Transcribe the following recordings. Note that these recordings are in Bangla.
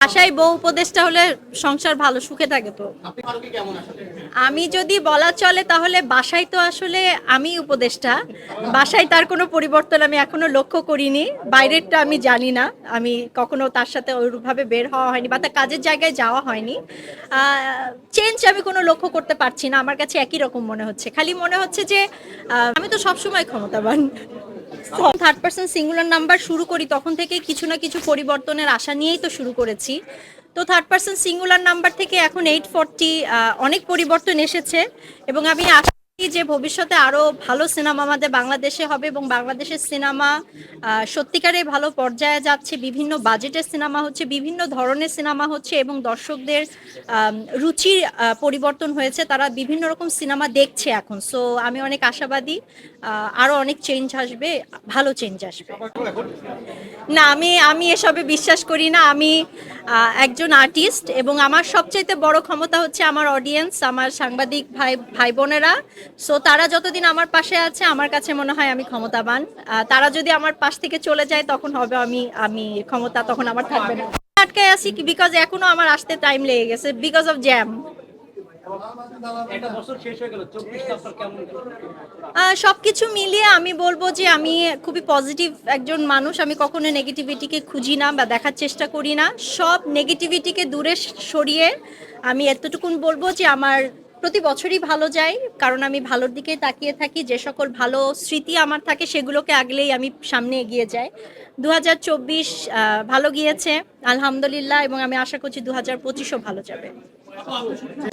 আশায় বউ উপদেশটা হলে সংসার ভালো সুখে থাকে তো। আমি যদি বলা চলে তাহলে বাসায় তো আসলে আমি উপদেশটা বাসায় তার কোনো পরিবর্তন আমি এখনও লক্ষ্য করিনি। বাইরেরটা আমি জানি না। আমি কখনো তার সাথে ওইভাবে বের হওয়া হয়নি বা তার কাজের জায়গায় যাওয়া হয়নি। চেঞ্জ আমি কোনো লক্ষ্য করতে পারছি না। আমার কাছে একই রকম মনে হচ্ছে। খালি মনে হচ্ছে যে আমি তো সবসময় ক্ষমতাবান। থার্ড পার্সন সিঙ্গুলার নাম্বার শুরু করি, তখন থেকে কিছু না কিছু পরিবর্তনের আশা নিয়েই তো শুরু করেছি। তো থার্ড পার্সন সিঙ্গুলার নাম্বার থেকে এখন এইট ফোরটি অনেক পরিবর্তন এসেছে এবং আমি আশা যে ভবিষ্যতে আরও ভালো সিনেমা আমাদের বাংলাদেশে হবে এবং বাংলাদেশের সিনেমা সত্যিকারে ভালো পর্যায়ে যাচ্ছে বিভিন্ন বাজেটের সিনেমা হচ্ছে বিভিন্ন ধরনের সিনেমা হচ্ছে এবং দর্শকদের রুচির পরিবর্তন হয়েছে তারা বিভিন্ন রকম সিনেমা দেখছে এখন। সো আমি অনেক আশাবাদী আহ, আরও অনেক চেঞ্জ আসবে ভালো চেঞ্জ আসবে। না আমি আমি এসবে বিশ্বাস করি না আমি একজন আর্টিস্ট এবং আমার সবচাইতে বড় ক্ষমতা হচ্ছে আমার অডিয়েন্স আমার সাংবাদিক ভাই ভাই বোনেরা। সো তারা যতদিন আমার পাশে আছে আমার কাছে মনে হয় আমি ক্ষমতাবান। তারা যদি আমার পাশ থেকে চলে যায় তখন হবে আমি আমি ক্ষমতা তখন আমার থাকবে না। আটকায় আছি বিকজ এখনও আমার আসতে টাইম লেগে গেছে বিকজ অফ জ্যাম সবকিছু মিলিয়ে আমি বলব যে আমি খুবই পজিটিভ একজন মানুষ। আমি কখনো নেগেটিভিটিকে খুঁজি না বা দেখার চেষ্টা করি না। সব নেগেটিভিটিকে দূরে সরিয়ে আমি এতটুকুন বলব যে আমার প্রতি বছরই ভালো যায় কারণ আমি ভালোর দিকে তাকিয়ে থাকি, যে সকল ভালো স্মৃতি আমার থাকে সেগুলোকে আগলেই আমি সামনে এগিয়ে যাই। দু হাজার চব্বিশ ভালো গিয়েছে, আলহামদুলিল্লাহ, এবং আমি আশা করছি দু হাজার পঁচিশও ভালো যাবে।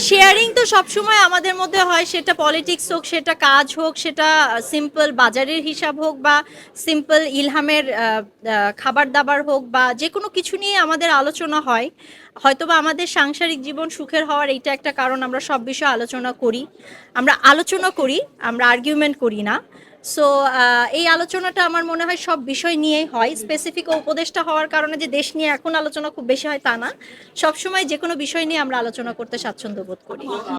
শেয়ারিং তো সবসময় আমাদের মধ্যে হয়, সেটা পলিটিক্স হোক, সেটা কাজ হোক, সেটা সিম্পল বাজারের হিসাব হোক বা সিম্পল ইলহামের খাবার দাবার হোক বা যে কোনো কিছু নিয়ে আমাদের আলোচনা হয়। হয়তোবা আমাদের সাংসারিক জীবন সুখের হওয়ার এইটা একটা কারণ, আমরা সব বিষয়ে আলোচনা করি। আমরা আলোচনা করি, আমরা আর্গুমেন্ট করি না। সো এই আলোচনাটা আমার মনে হয় সব বিষয় নিয়েই হয়। স্পেসিফিক উপদেশটা হওয়ার কারণে যে দেশ নিয়ে এখন আলোচনা খুব বেশি হয় তা না। সবসময় যে কোনো বিষয় নিয়ে আমরা আলোচনা করতে স্বাচ্ছন্দ্য বোধ করি।